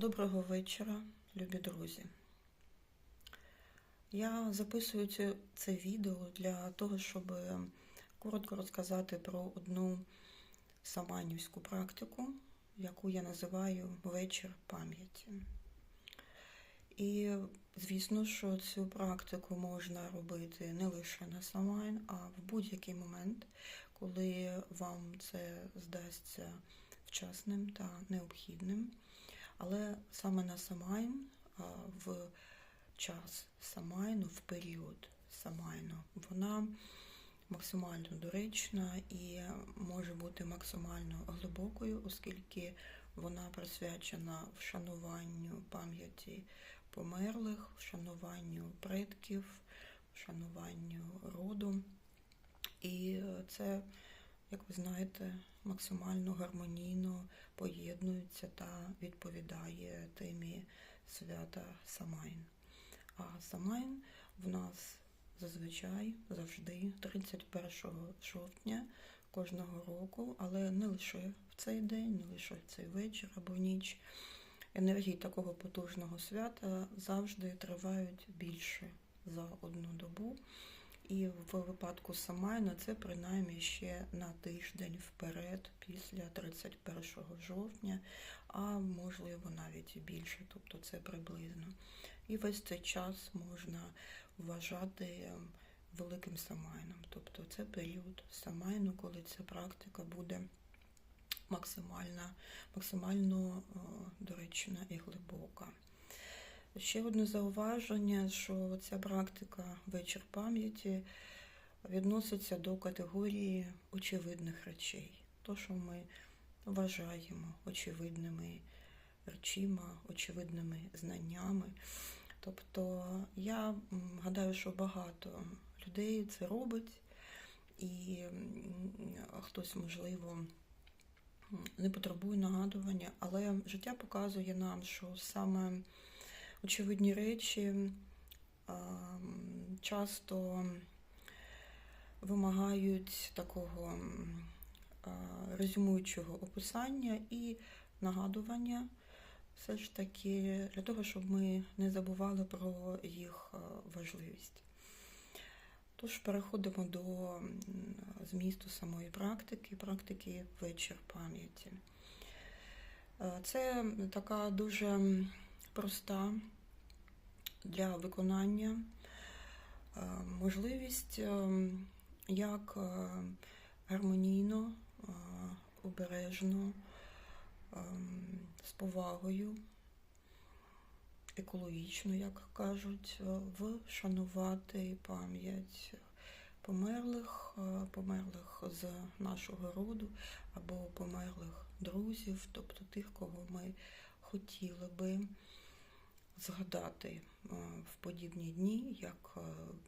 Доброго вечора, любі друзі. Я записую це, відео для того, щоб коротко розказати про одну саманівську практику, яку я називаю вечір пам'яті. І, звісно, що цю практику можна робити не лише на самайн, а в будь-який момент, коли вам це здасться вчасним та необхідним. Але саме на Самайн в час Самайну, в період Самайну, вона максимально доречна і може бути максимально глибокою, оскільки вона присвячена вшануванню пам'яті померлих, вшануванню предків, вшануванню роду. І це, як ви знаєте, максимально гармонійно поєднується та відповідає темі свята Самайн. А Самайн в нас зазвичай завжди 31 жовтня кожного року, але не лише в цей день, не лише в цей вечір або ніч. Енергії такого потужного свята завжди тривають більше за одну добу. І в випадку Самайна це принаймні ще на тиждень вперед, після 31 жовтня, а можливо навіть більше, тобто це приблизно. І весь цей час можна вважати великим Самайном. Тобто це період Самайну, коли ця практика буде максимально, максимально доречна і глибока. Ще одне зауваження, що ця практика вечір пам'яті відноситься до категорії очевидних речей. То, що ми вважаємо очевидними речима, очевидними знаннями. Тобто я гадаю, що багато людей це робить, і хтось, можливо, не потребує нагадування, але життя показує нам, що саме очевидні речі часто вимагають такого резюмуючого описання і нагадування, все ж таки, для того, щоб ми не забували про їх важливість. Тож переходимо до змісту самої практики, практики вечір пам'яті. Це така дуже проста для виконання можливість як гармонійно, обережно, з повагою, екологічно, як кажуть, вшанувати пам'ять померлих, померлих з нашого роду або померлих друзів, тобто тих, кого ми хотіли би згадати в подібні дні, як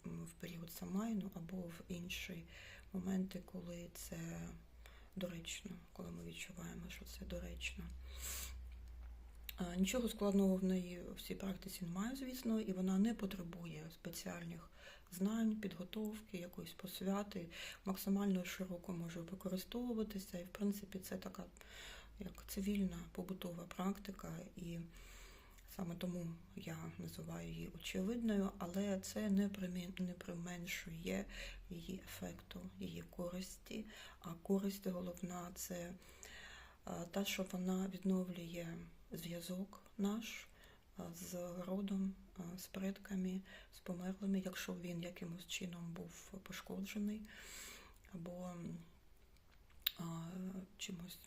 в період Самайну або в інші моменти, коли це доречно, коли ми відчуваємо, що це доречно. Нічого складного в неї в цій практиці немає, звісно, і вона не потребує спеціальних знань, підготовки, якоїсь посвяти, максимально широко може використовуватися. І, в принципі, це така як цивільна побутова практика. і Саме тому я називаю її очевидною, але це не применшує її ефекту, її користі. А користь головна це та, що вона відновлює зв'язок наш з родом, з предками, з померлими, якщо він якимось чином був пошкоджений або чимось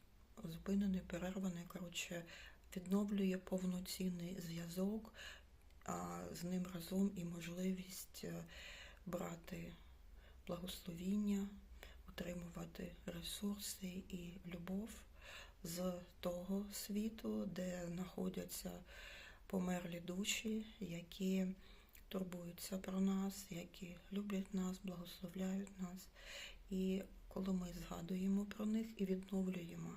зупинений, перерваний. коротше, відновлює повноцінний зв'язок, а з ним разом і можливість е, брати благословіння, отримувати ресурси і любов з того світу, де знаходяться померлі душі, які турбуються про нас, які люблять нас, благословляють нас. І коли ми згадуємо про них і відновлюємо,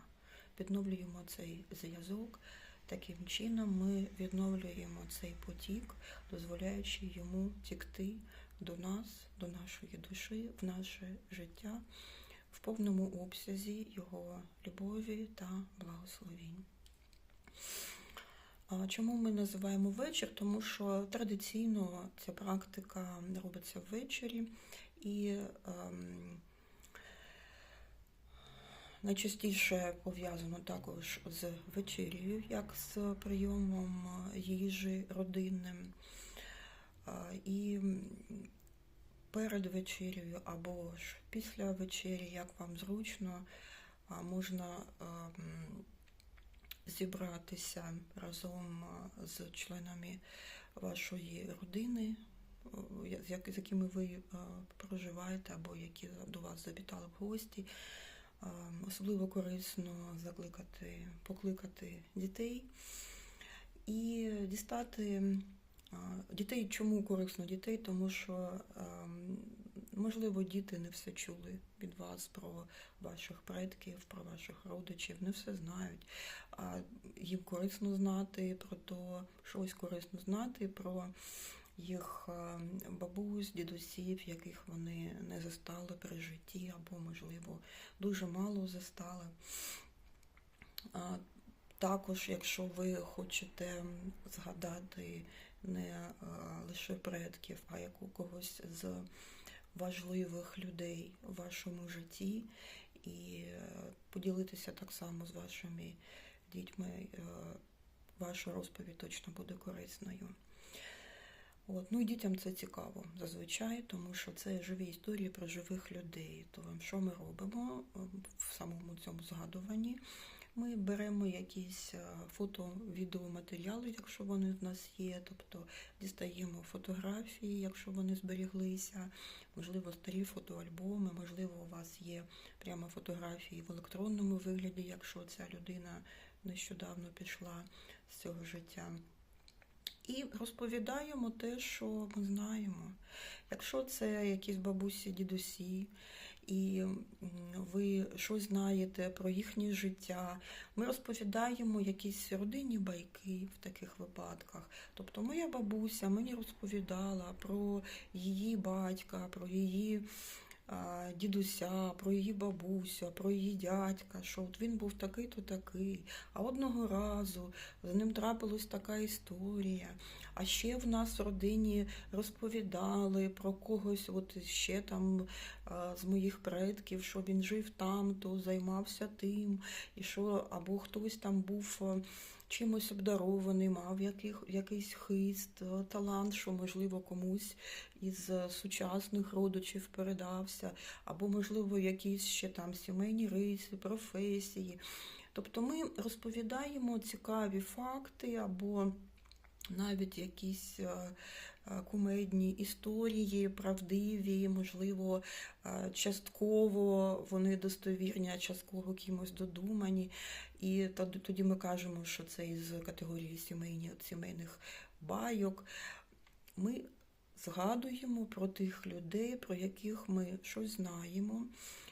відновлюємо цей зв'язок. Таким чином ми відновлюємо цей потік, дозволяючи йому тікти до нас, до нашої душі, в наше життя в повному обсязі його любові та благословінь. Чому ми називаємо вечір? Тому що традиційно ця практика робиться ввечері і ем, найчастіше пов'язано також з вечерею, як з прийомом їжі родинним. І перед вечерею або ж після вечері, як вам зручно, можна зібратися разом з членами вашої родини, з якими ви проживаєте, або які до вас завітали в гості. А, Особливо корисно закликати, покликати дітей і дістати дітей. Чому корисно дітей? Тому що ем, можливо діти не все чули від вас про ваших предків, про ваших родичів, не все знають. А їм корисно знати про то, щось корисно знати про їх е, бабусь, дідусів, яких вони не застали при житті, або, можливо, дуже мало застали. Також, якщо ви хочете згадати не е, лише предків, а як у когось з важливих людей в вашому житті, і е, поділитися так само з вашими дітьми, е, ваша розповідь точно буде корисною. От. Ну і дітям це цікаво зазвичай, тому що це живі історії про живих людей. То що ми робимо е, в самому цьому згадуванні? Ми беремо якісь е, фото, відеоматеріали, якщо вони в нас є, тобто дістаємо фотографії, якщо вони зберіглися, можливо, старі фотоальбоми, можливо, у вас є прямо фотографії в електронному вигляді, якщо ця людина нещодавно пішла з цього життя. І розповідаємо те, що ми знаємо. Якщо це якісь бабусі, дідусі, і ви щось знаєте про їхнє життя, ми розповідаємо якісь родинні байки в таких випадках. Тобто моя бабуся мені розповідала про її батька, про її дідуся, про її бабусю, про її дядька, що от він був такий-то такий. А одного разу з ним трапилась така історія. А ще в нас в родині розповідали про когось, от ще там з моїх предків, що він жив там, то займався тим, і що або хтось там був. Чимось обдарований, мав яких, якийсь хист, е, талант, що, можливо, комусь із е, сучасних родичів передався, або, можливо, якісь ще там сімейні риси, професії. Тобто ми розповідаємо цікаві факти або навіть якісь е, е, кумедні історії, правдиві, можливо, е, частково вони достовірні, а частково кимось додумані. І тоді тоді ми кажемо, що це із категорії сімейні, сімейних байок. Ми згадуємо про тих людей, про яких ми щось знаємо,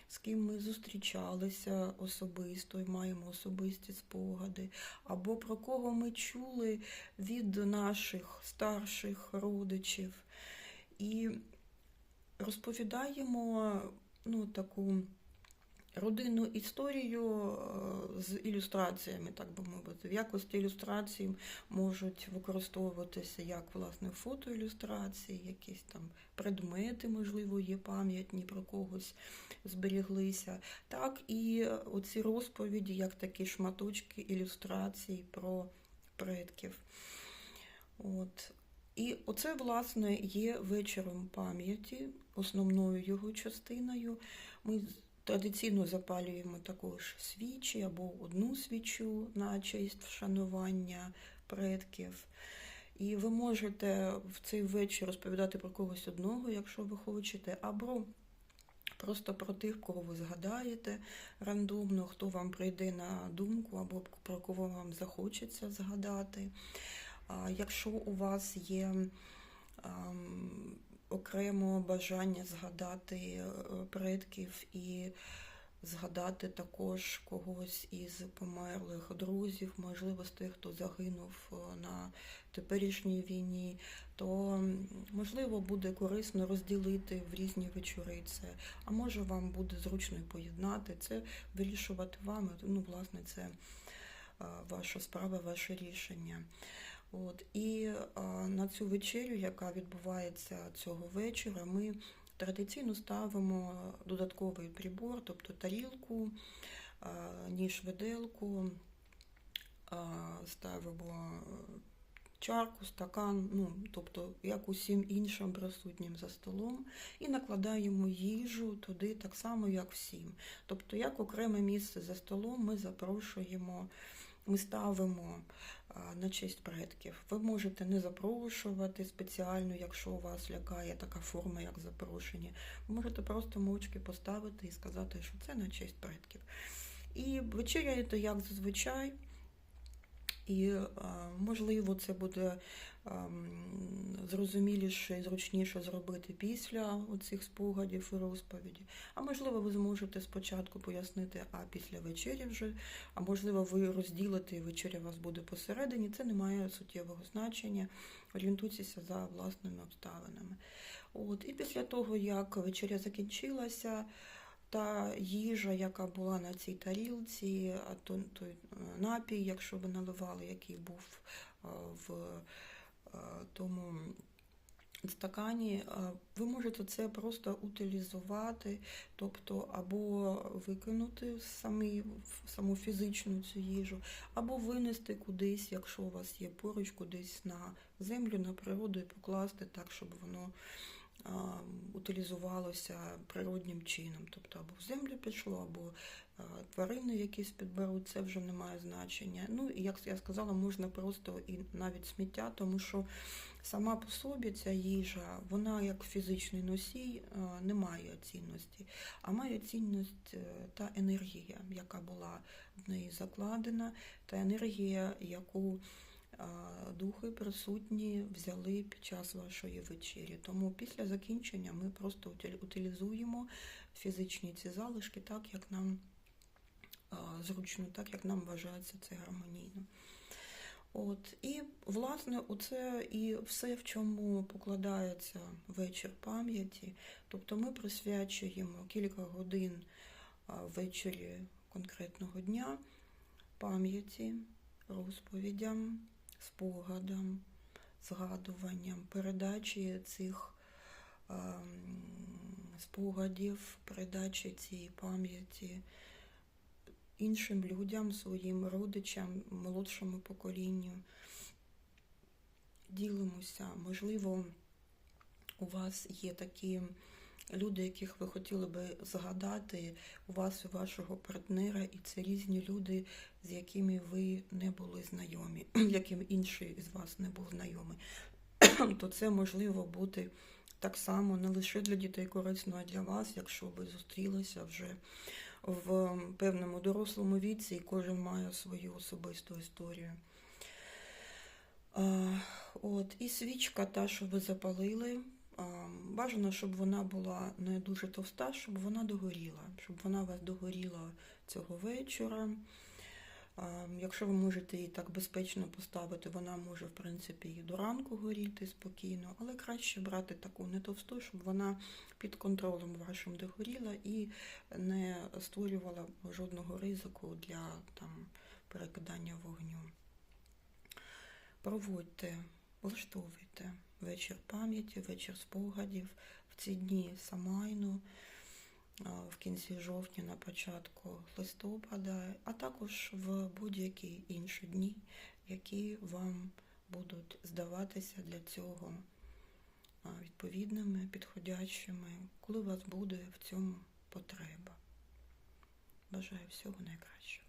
з ким ми зустрічалися особисто і маємо особисті спогади, або про кого ми чули від наших старших родичів. І розповідаємо ну, таку родинну історію е, з ілюстраціями, так би мовити. В якості ілюстрацій можуть використовуватися як власне фотоілюстрації, якісь там предмети, можливо, є пам'ятні про когось зберіглися, так і оці розповіді, як такі шматочки ілюстрацій про предків. От. І оце, власне, є вечором пам'яті, основною його частиною. Ми традиційно запалюємо також свічі або одну свічу на честь вшанування предків. І ви можете в цей вечір розповідати про когось одного, якщо ви хочете, або просто про тих, кого ви згадаєте рандомно, хто вам прийде на думку, або про кого вам захочеться згадати. Якщо у вас є ем, окремо бажання згадати е, предків і згадати також когось із померлих друзів, можливо, з тих, хто загинув е, на теперішній війні, то можливо буде корисно розділити в різні вечори це. А може вам буде зручно поєднати це, вирішувати вам. Ну, власне, це ваша справа, ваше рішення. От. І на цю вечерю, яка відбувається цього вечора, ми традиційно ставимо додатковий прибор, тобто тарілку, ніж виделку, ставимо чарку, стакан, ну, тобто як усім іншим присутнім за столом, і накладаємо їжу туди так само, як всім. Тобто, як окреме місце за столом ми запрошуємо, ми ставимо на честь предків. Ви можете не запрошувати спеціально, якщо вас лякає така форма, як запрошення. Ви можете просто мовчки поставити і сказати, що це на честь предків. І вечеряєте, як зазвичай. І, можливо, це буде зрозуміліше і зручніше зробити після оцих спогадів і розповіді. А можливо, ви зможете спочатку пояснити, а після вечері вже, а можливо, ви розділите і вечеря у вас буде посередині. Це не має суттєвого значення. Орієнтуйтеся за власними обставинами. От, і після того, як вечеря закінчилася, та їжа, яка була на цій тарілці, а то- той е, напій, якщо ви наливали, який був е, в е, тому стакані, ви можете це просто утилізувати, тобто або викинути самі, саму фізичну цю їжу, або винести кудись, якщо у вас є поруч, кудись на землю, на природу і покласти так, щоб воно утилізувалося природнім чином. Тобто або в землю пішло, або тварини якісь підберуть, це вже не має значення. Ну і як я сказала, можна просто і навіть сміття, тому що сама по собі ця їжа, вона як фізичний носій не має цінності, а має цінність е, та енергія, яка була в неї закладена, та енергія, яку духи присутні взяли під час вашої вечері. Тому після закінчення ми просто утилізуємо фізичні ці залишки так, як нам зручно, так як нам вважається це гармонійно. От, і, власне, оце і все, в чому покладається вечір пам'яті. Тобто ми присвячуємо кілька годин ввечері конкретного дня пам'яті, розповідям, спогадам, згадуванням, передачі цих ем, спогадів, передачі цієї пам'яті іншим людям, своїм родичам, молодшому поколінню. Ділимося. Можливо, у вас є такі люди, яких ви хотіли би згадати, у вас і вашого партнера, і це різні люди, з якими ви не були знайомі, яким інший з вас не був знайомий. То це можливо бути так само не лише для дітей корисно, а для вас, якщо ви зустрілися вже в певному дорослому віці, і кожен має свою особисту історію. От, і свічка, та, що ви запалили, бажано, щоб вона була не дуже товста, щоб вона догоріла, щоб вона вас догоріла цього вечора. Якщо ви можете її так безпечно поставити, вона може, в принципі, і до ранку горіти спокійно, але краще брати таку не товсту, щоб вона під контролем вашим догоріла і не створювала жодного ризику для там, перекидання вогню. Проводьте, влаштовуйте вечір пам'яті, вечір спогадів в ці дні Самайну, в кінці жовтня, на початку листопада, а також в будь-які інші дні, які вам будуть здаватися для цього відповідними, підходящими, коли у вас буде в цьому потреба. Бажаю всього найкращого.